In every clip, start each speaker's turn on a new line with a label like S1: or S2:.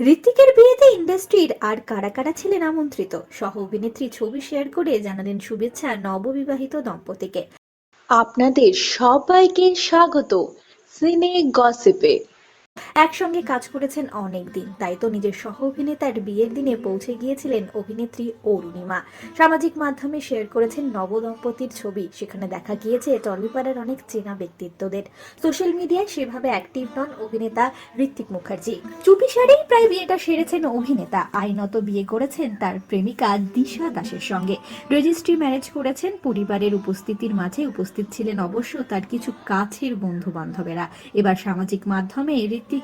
S1: ঋত্বিকের বিয়েতে ইন্ডাস্ট্রির আর কারা কারা ছিলেন আমন্ত্রিত? সহ অভিনেত্রী ছবি শেয়ার করে জানালেন শুভেচ্ছা নববিবাহিত দম্পতিকে।
S2: আপনাদের সবাইকে স্বাগত। সিনে গসিপে।
S1: একসঙ্গে কাজ করেছেন অনেক দিন তাই তো নিজের সহ অভিনেতার বিয়ের দিনে পৌঁছে গিয়েছিলেন অভিনেত্রী অরুণিমা। সামাজিক মাধ্যমে শেয়ার করেছেন নবদম্পতির ছবি, সেখানে দেখা গিয়েছে টলিপাড়ার অনেক চেনা ব্যক্তিত্বদের। সোশ্যাল মিডিয়ায় সেভাবে অ্যাক্টিভ নন অভিনেতা ঋত্বিক মুখার্জি। চুপি সারেই প্রায় বিয়েটা সেরেছেন অভিনেতা। আইনত বিয়ে করেছেন তার প্রেমিকা দিশা দাসের সঙ্গে। রেজিস্ট্রি ম্যারেজ করেছেন পরিবারের উপস্থিতির মাঝে উপস্থিত ছিলেন অবশ্য তার কিছু কাছের বন্ধু বান্ধবেরা এবার সামাজিক মাধ্যমে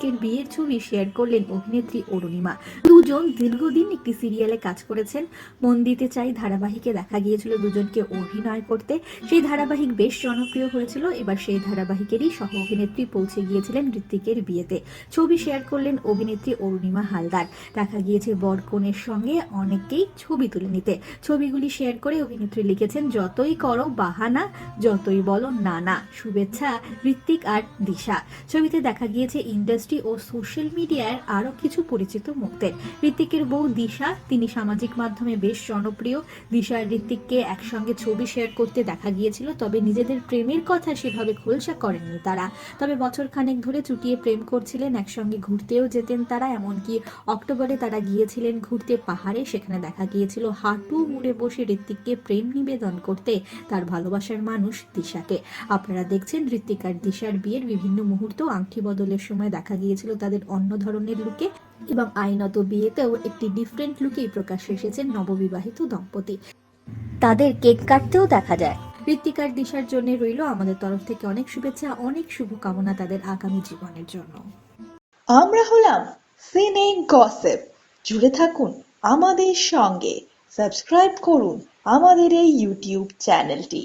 S1: ঋত্বিকের বিয়ের ছবি শেয়ার করলেন অভিনেত্রী অরুণিমা। দুজন দীর্ঘদিন একটি সিরিয়ালে কাজ করেছেন। মন দিতে চাই ধারাবাহিকে দেখা গিয়েছিল দুজনকে অভিনয় করতে। সেই ধারাবাহিক বেশ জনপ্রিয় হয়েছিল। এবার সেই ধারাবাহিকেরই সহ অভিনেত্রী পৌঁছে গিয়েছিলেন ঋত্বিকের বিয়েতে। ছবি শেয়ার করলেন অভিনেত্রী অরুণিমা হালদার। দেখা গিয়েছে বর কনের সঙ্গে অনেকেই ছবি তুলে নিতে। ছবিগুলি শেয়ার করে অভিনেত্রী লিখেছেন, যতই করো বাহানা, যতই বলো না না শুভেচ্ছা, ঋত্বিক আর দিশা। ছবিতে দেখা গিয়েছে ইন্ডাস্ট্রি ও সোশ্যাল মিডিয়ার আরও কিছু পরিচিত মুখদের ঋত্বিকের বউ দিশা, তিনি সামাজিক মাধ্যমে বেশ জনপ্রিয়। দিশা ঋত্বিককে একসঙ্গে ছবি শেয়ার করতে দেখা গিয়েছিল, তবে নিজেদের প্রেমের কথা সেভাবে খোলসা করেননি তারা। তবে বছর খানেক ধরে চুটিয়ে প্রেম করছিলেন, একসঙ্গে ঘুরতেও যেতেন তারা, এমনকি অক্টোবরে তারা গিয়েছিলেন ঘুরতে পাহাড়ে, সেখানে দেখা গিয়েছিল হাঁটু মুড়ে বসে ঋত্বিককে প্রেম নিবেদন করতে তার ভালোবাসার মানুষ দিশাকে। আপনারা দেখছেন ঋত্বিক আর দিশার বিয়ের বিভিন্ন মুহূর্ত, আংটি বদলের সময় দেখা গিয়েছিল তাদের অন্য ধরনের লুকে এবং আইনত বিয়েতেও একটি ডিফারেন্ট লুকেই প্রকাশ্যে এসেছেন নববিবাহিত দম্পতি। তাদের কেক কাটতেও দেখা যায়। ঋত্বিক আর দিশার জন্য রইল আমাদের তরফ থেকে অনেক শুভেচ্ছা, অনেক শুভকামনা তাদের আগামী জীবনের জন্য।
S2: আমরা হলাম সিনে গসেপ জুড়ে থাকুন আমাদের সঙ্গে। সাবস্ক্রাইব করুন আমাদের এই ইউটিউব চ্যানেলটি